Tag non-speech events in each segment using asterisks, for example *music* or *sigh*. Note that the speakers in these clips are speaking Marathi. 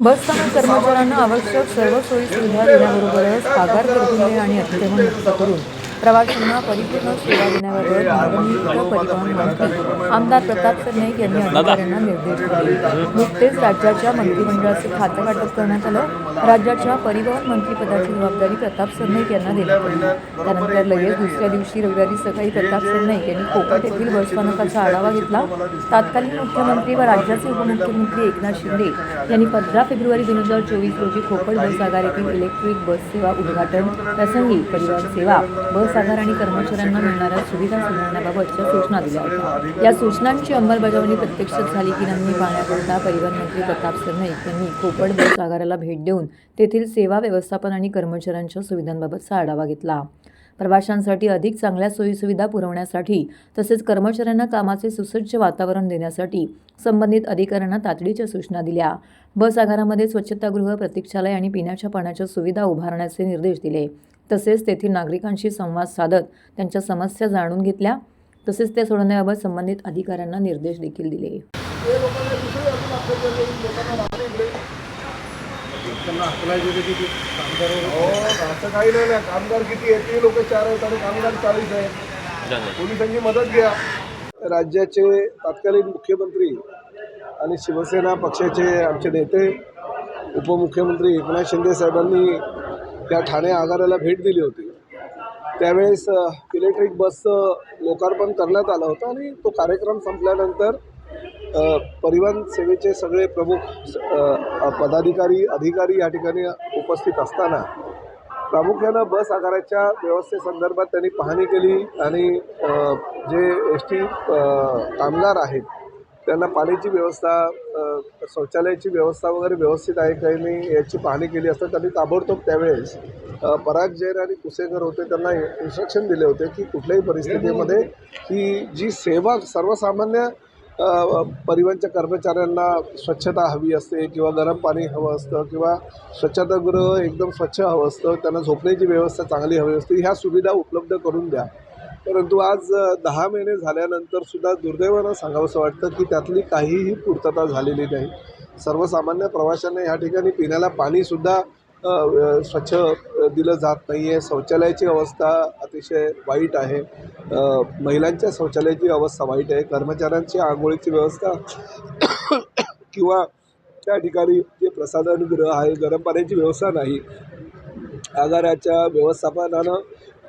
बसस्थानक कर्मचाऱ्यांना आवश्यक सर्व सोयी सुविधा देण्याबरोबरच पगार तरतुदी आणि अतिक्रमण मुक्त करून प्रवाशांना परिपूर्ण सेवा देण्याबाबत परिवहन मंत्री आमदार प्रताप सरनाईक यांनी अधिकाऱ्यांना निर्देश दिले. नुकतेच राज्याच्या मंत्रिमंडळाचे खातं वाटप करण्यात आलं. राज्याच्या परिवहन मंत्रीपदाची जबाबदारी प्रताप सरनाईक यांना देण्यात आली. त्यानंतर लगेच दुसऱ्या दिवशी रविवारी सकाळी प्रताप सरनाईक यांनी कोकण येथील बसस्थानकाचा आढावा घेतला. तत्कालीन मुख्यमंत्री व राज्याचे उपमुख्यमंत्री एकनाथ शिंदे यांनी पंधरा फेब्रुवारी दोन हजार चोवीस रोजी खोपड बस येथील इलेक्ट्रिक बस सेवा उद्घाटन प्रसंगी परिवहन सेवा बस सर्वसाधारण आणि कर्मचाऱ्यांना मिळणाऱ्या सुविधा सुधारण्याबाबतच्या सूचना दिल्या होत्या. या सूचनांची अंमलबजावणी प्रत्यक्षात झाली की नाही पाहण्याकरता परिवहन मंत्री प्रताप सरनाईक यांनी कोकण बस आगाराला भेट देऊन तेथील सेवा व्यवस्थापन आणि कर्मचाऱ्यांच्या सुविधांबाबतचा आढावा घेतला. प्रवाशांसाठी अधिक चांगल्या सोयीसुविधा पुरवण्यासाठी तसेच कर्मचाऱ्यांना कामाचे सुसज्ज वातावरण देण्यासाठी संबंधित अधिकाऱ्यांना तातडीच्या सूचना दिल्या. बस आगारामध्ये स्वच्छतागृह प्रतीक्षालय आणि पिण्याच्या पाण्याच्या सुविधा उभारण्याचे निर्देश दिले. तसेच तेथील नागरिकांशी संवाद साधत त्यांच्या समस्या जाणून घेतल्या. तसेच त्या सोडवण्याबाबत संबंधित अधिकाऱ्यांना निर्देश देखील दिले. त्यांना हकलायचे होते किती? कामगार हो असं काही नाही ना. कामगार किती आहेत ते लोक चार आहेत आणि कामगार चाळीस आहेत. पोलिसांची मदत घ्या. राज्याचे तत्कालीन मुख्यमंत्री आणि शिवसेना पक्षाचे आमचे नेते उपमुख्यमंत्री एकनाथ शिंदे साहेबांनी त्या ठाणे आगाराला भेट दिली होती. त्यावेळेस इलेक्ट्रिक बसचं लोकार्पण करण्यात आलं होतं आणि तो कार्यक्रम संपल्यानंतर परिवहन सेवेचे सगळे प्रमुख पदाधिकारी अधिकारी या ठिकाणी उपस्थित असताना प्रामुख्यानं बस आगाराच्या व्यवस्थेसंदर्भात त्यांनी पाहणी केली आणि जे एस टी कामगार आहेत त्यांना पाण्याची व्यवस्था शौचालयाची व्यवस्था वगैरे व्यवस्थित आहे काही नाही याची पाहणी केली असता त्यांनी ताबडतोब त्यावेळेस पराग जैन आणि कुसेकर होते त्यांना इन्स्ट्रक्शन दिले होते की कुठल्याही परिस्थितीमध्ये ही जी सेवा सर्वसामान्य परिवहनच्या कर्मचाऱ्यांना स्वच्छता हवी असते किंवा गरम पाणी हवं असतं किंवा स्वच्छतागृह एकदम स्वच्छ हवं असतं त्यांना झोपण्याची व्यवस्था चांगली हवी असते ह्या सुविधा उपलब्ध करून द्या. परंतु आज दहा महिने झाल्यानंतर सुद्धा दुर्दैवानं सांगावंसं वाटतं की त्यातली काहीही पूर्तता झालेली नाही. सर्वसामान्य प्रवाशांना ह्या ठिकाणी पिण्याला पाणीसुद्धा स्वच्छ दिलं जात नाही आहे शौचालयाची अवस्था अतिशय वाईट आहे. महिलांच्या शौचालयाची अवस्था वाईट आहे. कर्मचाऱ्यांची आंघोळीची व्यवस्था *coughs* किंवा त्या ठिकाणी जे प्रसाधनगृह आहे गरम पाण्याची व्यवस्था नाही. आगाराच्या व्यवस्थापनानं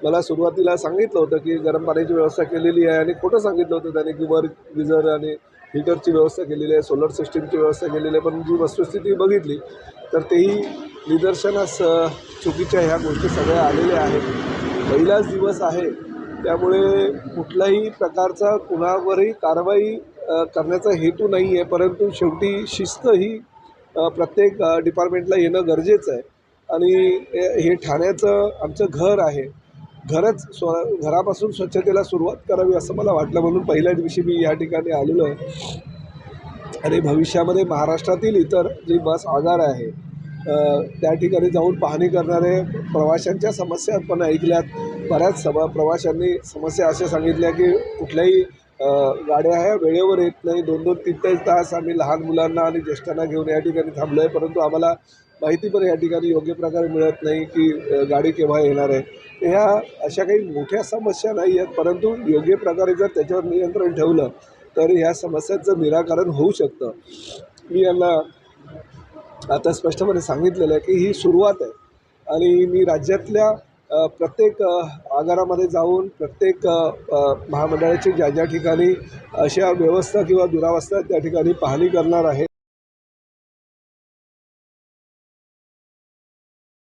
मला सुरुवातीला सांगितलं होतं की गरम पाण्याची व्यवस्था केलेली आहे आणि खोटं सांगितलं होतं त्याने की वर गिझर आणि हीटरची व्यवस्था केलेली आहे सोलर सिस्टीमची व्यवस्था केलेली आहे पण जी वस्तुस्थिती बघितली तर तेही निदर्शनास चुकीच्या ह्या गोष्टी सगळ्या आलेल्या आहेत. पहिलाच दिवस आहे त्यामुळे कुठल्याही प्रकारचा कुणावरही कारवाई करण्याचा हेतू नाही आहे परंतु शेवटी शिस्त ही प्रत्येक डिपार्टमेंटला येणं गरजेचं आहे. आणि हे ठाण्याचं आमचं घर आहे घरच स्व घरापासून स्वच्छतेला सुरुवात करावी असं मला वाटलं. म्हणून पहिल्या दिवशी मी या ठिकाणी आलेलो आहे. आणि भविष्यामध्ये महाराष्ट्रातील इतर जी बस आगार आहे त्या ठिकाणी जाऊन पाहणी करणारे प्रवाशांच्या समस्या पण ऐकल्यात. बऱ्याच सभा प्रवाशांनी समस्या अशा सांगितल्या की कुठल्याही गाड्या ह्या वेळेवर येत नाही. दोन दोन तीन तीन तास आम्ही लहान मुलांना आणि ज्येष्ठांना घेऊन या ठिकाणी थांबलो आहे परंतु आम्हाला माहिती पण या ठिकाणी योग्य प्रकारे मिळत नाही की गाडी केव्हा येणार आहे. ह्या अशा काही मोठ्या समस्या नाही आहेत परंतु योग्य प्रकारे जर त्याच्यावर नियंत्रण ठेवलं तर ह्या समस्यांचं निराकरण होऊ शकतं. मी यांना आता स्पष्टपणे सांगितलेलं आहे की ही सुरुवात आहे. आणि मी राज्यातल्या प्रत्येक आगारामध्ये जाऊन प्रत्येक महामंडळाची ज्या ज्या ठिकाणी अशा व्यवस्था किंवा दुरावस्था त्या ठिकाणी पाहणी करणार आहे.